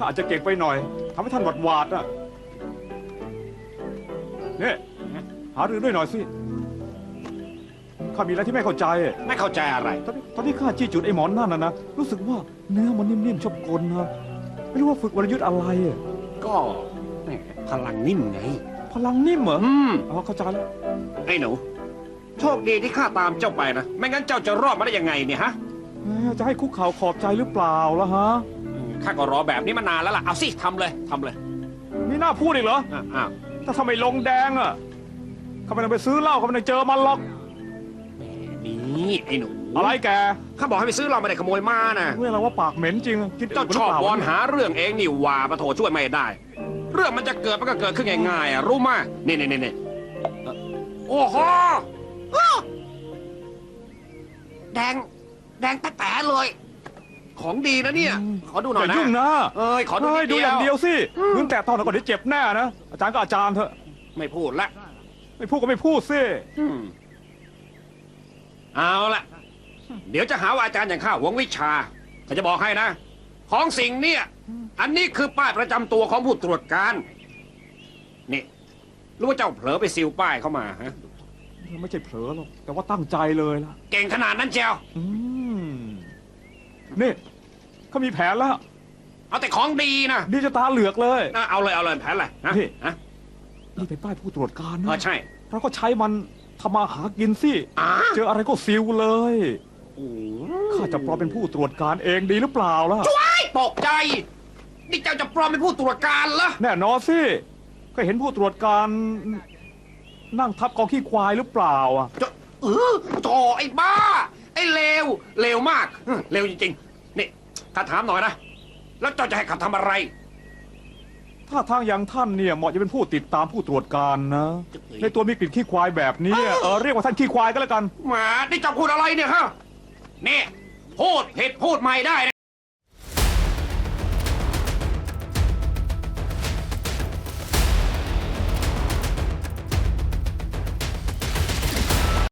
ข้าอาจจะเก่งไปหน่อยทำให้ท่านหวาดหวาดๆอะเนี่ยหารือด้วยหน่อยสิข้ามีอะไรที่ไม่เข้าใจอะไม่เข้าใจอะไร ตอนนี้ตอนที่ข้าจี้จุดไอ้หมอนนั่นนะนะรู้สึกว่าเนื้อมันนิ่มๆชอบกลนะไม่รู้ว่าฝึกวรยุทธ์อะไรอะก็แหมพลังนิ่มไง พลังนิ่มเหรออืม อ๋อเข้าใจแล้วไอ้หนู โชคดีที่ข้าตามเจ้าไปนะ ไม่งั้นเจ้าจะรอดมาได้ยังไงเนี่ยฮะ เอ๊ะจะให้คุกเข่าขอบใจหรือเปล่าล่ะฮะอืม ข้าก็รอแบบนี้มานานแล้วล่ะ เอาสิทำเลยทำเลยมีหน้าพูดอีกเหรอ อะอ้าวถ้าทำไมลงแดงอะเขาไม่ได้ไปซื้อเหล้าเขาไม่ได้เจอมันหรอกแหมนี่ไอ้หนูอะไรแกข้าบอกให้ไปซื้อเราไม่ได้ขโมยมานะเรื่องอะไรว่าปากเหม็นจริงคิดเจ้าชอบวอนหาเรื่องเองนี่หว่าปะโถช่วยไม่ได้ เรื่องมันจะเกิดมันก็เกิดขึ้นง่ายๆอะรู้มานี่นี่นี่นี่เอ่อโอ้โหอ้าวแดง แดงแต๊ะๆเลย ของดีนะเนี่ย ขอดูหน่ออยย่านะยุ่งนะเอ้ยขอดูเฮ้ยนิดดูเดีอยย่างเดียววสิมึงแต่ตอนนั้นก่อนเดี๋ยวเจ็บแน่นะ อาจารย์ก็อาจารย์เถอะ ไม่พูดละไม่พูดก็ไม่พูดสิ อืมเอาละเดี๋ยวจะหาว่าอาจารย์อย่างข้าหวงวิชาเขาจะบอกให้นะ ของสิ่งเนี่ย อันนี้คือป้ายประจำตัวของผู้ตรวจการนี่รู้ว่าเจ้าเผลอไปซิลป้ายเข้ามาฮะไม่ใช่เผลอหรอก แต่ว่าตั้งใจเลยล่ะ เก่งขนาดนั้นเจียว อืมนี่ เขามีแผนแล้ว เอาแต่ของดีนะดีจะตาเหลือกเลยนะเอาเลยเอาเลยแผนอะไรฮะนี่ ฮะนี่เป็นป้ายผู้ตรวจการเออนะใช่ เราก็ใช้มันทำมาหากินสิ อ่า เจออะไรก็ซิลเลยโอ้ข้าจะปลอมเป็นผู้ตรวจการเองดีหรือเปล่าล่ะตกใจ นี่เจ้าจะปลอมเป็นผู้ตรวจการเหรอแน่นอนสิก็เห็นผู้ตรวจการ นั่งทับกองขี้ควายหรือเปล่าอะ จะเออโธ่ไอ้บ้า ไอ้เลวเลวมากอืมเลวจริงๆนี่ ข้าถามหน่อยนะ แล้วเจ้าจะให้ข้าทำอะไร ถ้าทางอย่างท่านเนี่ยเหมาะจะเป็นผู้ติดตามผู้ตรวจการนะ ในตัวมีกลิ่นขี้ควายแบบนี้เออเรียกว่าท่านขี้ควายก็แล้วกันแหมานี่เจ้าพูดอะไรเนี่ยฮะนี่ พูดผิดพูดใหม่ได้นะ